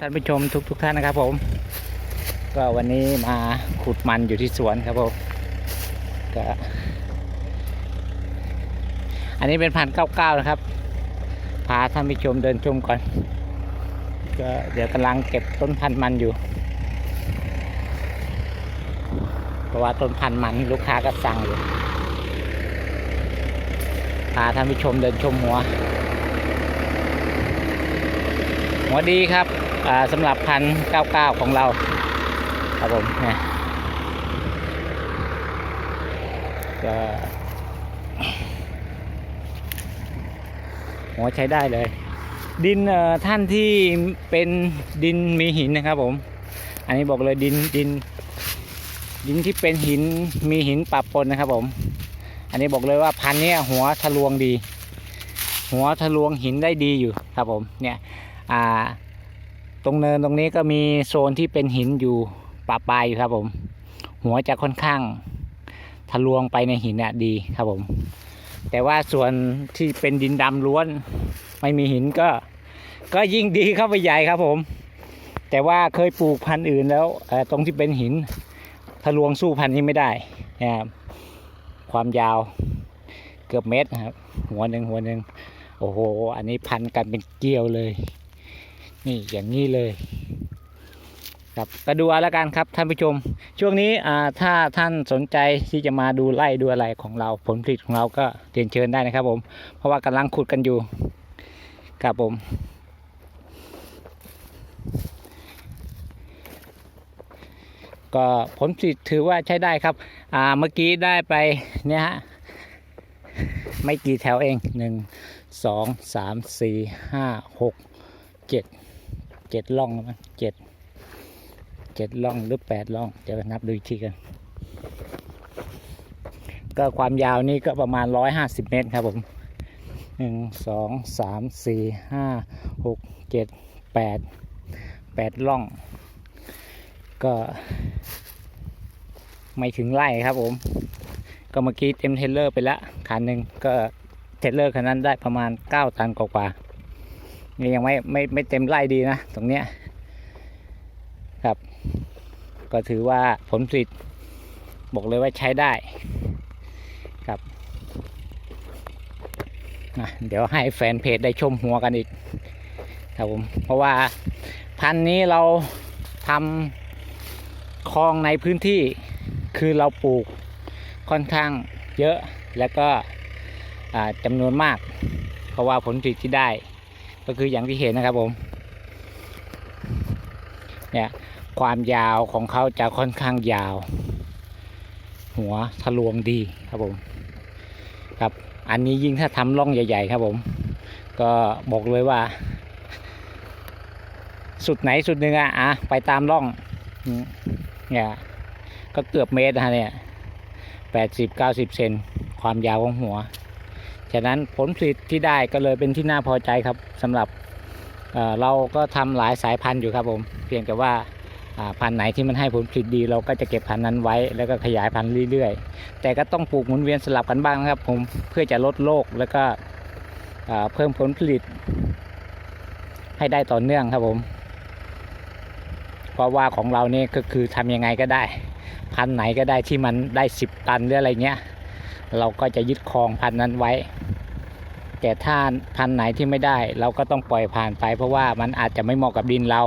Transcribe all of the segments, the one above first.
ท่านผู้ชมทุกทุกๆท่านนะครับผม ก็วันนี้มาขุดมันอยู่ที่สวนครับผมก็อันนี้เป็นพันเก้าเก้านะครับ พาท่านผู้ชมเดินชมก่อน ก็เดี๋ยวกำลังเก็บต้นพันธุ์มันอยู่ เพราะว่าต้นพันธุ์มันลูกค้าก็สั่งอยู่ พาท่านผู้ชมเดินชมหัว หัวดีครับ สำหรับพันเก้าเก้าของเรา ครับผมเนี่ยก็หัวใช้ได้เลย ดินท่านที่เป็นดินมีหินนะครับผม อันนี้บอกเลยดินดิน ดินที่เป็นหินมีหินปะปนนะครับผม อันนี้บอกเลยว่าพันนี้หัวทะลวงดี หัวทะลวงหินได้ดีอยู่ครับผมเนี่ยอ่า ตรงเนินตรงนี้ก็มีโซนที่เป็นหินอยู่ปะปลายอยู่ครับผม หัวจะค่อนข้างทะลวงไปในหินน่ะดีครับผม แต่ว่าส่วนที่เป็นดินดำล้วน ไม่มีหินก็ ก็ยิ่งดีเข้าไปใหญ่ครับผม แต่ว่าเคยปลูกพันธุ์อื่นแล้วตรงที่เป็นหินทะลวงสู้พันธุ์นี้ไม่ได้นะครับความยาวเกือบเมตรครับ หัวหนึ่งหัวหนึ่งโอ้โห อันนี้พันกันเป็นเกลียวเลย นี่อย่างนี้เลยครับก็ดูเอาละกันครับท่านผู้ชม ช่วงนี้ถ้าท่านสนใจที่จะมาดูไร่ดูอะไรของเราผลผลิตของเราก็เรียนเชิญได้นะครับผม เพราะว่ากำลังขุดกันอยู่ครับผม ก็ผลผลิตถือว่าใช้ได้ครับอ่าเมื่อกี้ได้ไปเนี่ยฮะไม่กี่แถวเองหนึ่งสองสามสี่ห้าหกเจ็ด เจ็ดล่องนะเจ็ดเจ็ดล่องหรือแปดล่องเดี๋ยวนับดูอีกทีกัน ก็ความยาวนี่ก็ประมาณร้อยห้าสิบเมตรครับผมหนึ่งสองสามสี่ห้าหกเจ็ดแปดแปดล่อง ก็ ไม่ถึงไร่ครับผม ก็เมื่อกี้เต็มเทเลอร์ไปละคันหนึ่งก็เทเลอร์คันนั้นได้ประมาณ 9 ตันกว่าๆ นี่ยังไม่ไม่ไม่เต็มไร่ดีนะตรงเนี้ยครับ ก็ถือว่าผลผลิตบอกเลยว่าใช้ได้ครับนะเดี๋ยวให้แฟนเพจได้ชมหัวกันอีกครับผมเพราะว่าพันธุ์นี้เราทำคลองในพื้นที่คือเราปลูกค่อนข้างเยอะแล้วก็จำนวนมาก เพราะว่าผลผลิตที่ได้ ก็คืออย่างที่เห็นนะครับผม เนี่ยความยาวของเขาจะค่อนข้างยาว หัวทะลวงดีครับผม ครับ อันนี้ยิ่งถ้าทำร่องใหญ่ ๆ ครับผม ก็บอกเลยว่า สุดไหนสุดหนึ่งอะอะไปตามร่อง เนี่ยก็เกือบเมตรนะเนี่ยแปดสิบเก้าสิบเซนความยาวของหัว ฉะนั้นผลผลิตที่ได้ก็เลยเป็นที่น่าพอใจครับสำหรับเราก็ทำหลายสายพันธุ์อยู่ครับผมเพียงแต่ว่าพันธุ์ไหนที่มันให้ผลผลิตดี เราก็จะเก็บพันธุ์นั้นไว้ แล้วก็ขยายพันธุ์เรื่อยๆ แต่ก็ต้องปลูกหมุนเวียนสลับกันบ้างนะครับผมเพื่อจะลดโรคแล้วก็เพิ่มผลผลิต ให้ได้ต่อเนื่องครับผมเพราะว่าของเราเนี่ยก็คือทำยังไงก็ได้ พันธุ์ไหนก็ได้ที่มันได้สิบตันหรืออะไรเงี้ย เราก็จะยึดครองพันธุ์นั้นไว้ แต่ถ้าพันธุ์ไหนที่ไม่ได้ เราก็ต้องปล่อยผ่านไป เพราะว่ามันอาจจะไม่เหมาะกับดินเรา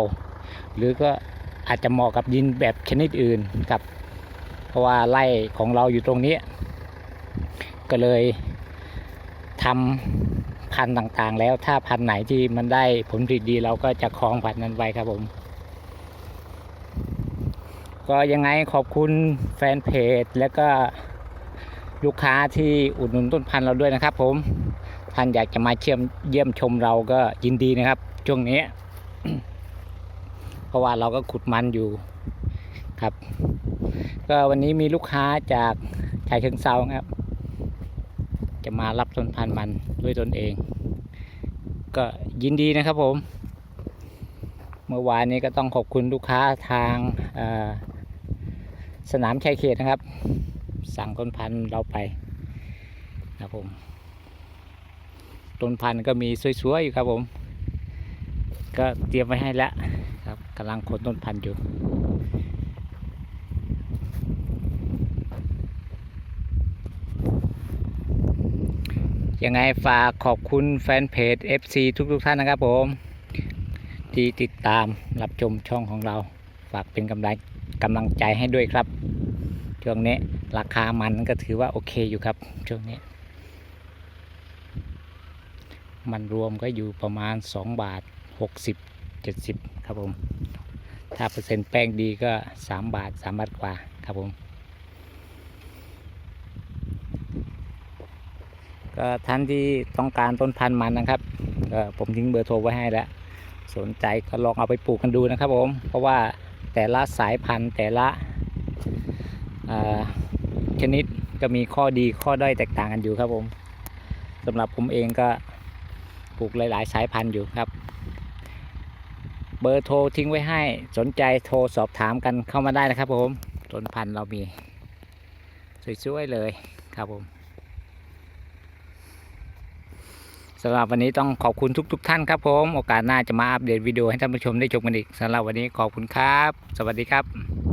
หรือก็อาจจะเหมาะกับดินแบบชนิดอื่นครับ เพราะว่าไร่ของเราอยู่ตรงนี้ ก็เลยทำพันธุ์ต่างๆ แล้วถ้าพันธุ์ไหนที่มันได้ผลผลิตดีเราก็จะครองพันธุ์นั้นไว้ครับผม ก็ยังไงขอบคุณแฟนเพจ แล้วก็ ลูกค้าที่อุดหนุนต้นพันธุ์เราด้วยนะครับ ผมท่านอยากจะมาเชื่อมเยี่ยมชมเราก็ยินดีนะครับ ช่วงนี้ เพราะว่าเราก็ขุดมันอยู่ครับ ก็วันนี้มีลูกค้าจากชายเชิงเซาครับ จะมารับต้นพันธุ์มันด้วยตนเอง ก็ยินดีนะครับผม เมื่อวานนี้ก็ต้องขอบคุณลูกค้าทางสนามชายเขตนะครับ สั่งต้นพันธุ์เราไปครับผมต้นพันธุ์ก็มีสวยๆอยู่ครับผม ก็เตรียมไว้ให้แล้วครับกำลังขนต้นพันธุ์อยู่ยังไงฝากขอบคุณแฟนเพจ FC ทุกๆท่านนะครับผม ที่ติดตามรับชมช่องของเรา ฝากเป็นกำลังกำลังใจให้ด้วยครับช่วงนี้ ราคามันก็ถือว่าโอเคอยู่ครับช่วงนี้ มันรวมก็อยู่ประมาณ 2 บาท 60 70 ครับผม ถ้าเปอร์เซ็นต์แป้งดีก็ 3 บาท 3 บาทกว่าครับผม ก็ท่านที่ต้องการต้นพันธุ์มันนะครับก็ผมทิ้งเบอร์โทรไว้ให้แล้ว สนใจก็ลองเอาไปปลูกกันดูนะครับผม เพราะว่าแต่ละสายพันธุ์แต่ละอ่า ชนิดก็มีข้อดีข้อด้อยแตกต่างกันอยู่ครับผมสำหรับผมเองก็ปลูกหลาย ๆ สายพันธุ์อยู่ครับ เบอร์โทรทิ้งไว้ให้สนใจโทรสอบถามกันเข้ามาได้นะครับผมต้นพันธุ์เรามีสวยๆเลยครับผมสำหรับวันนี้ต้องขอบคุณทุก ๆ ท่านครับผม โอกาสหน้าจะมาอัปเดตวิดีโอให้ท่านผู้ชมได้ชมกันอีกสำหรับวันนี้ขอบคุณครับ สวัสดีครับ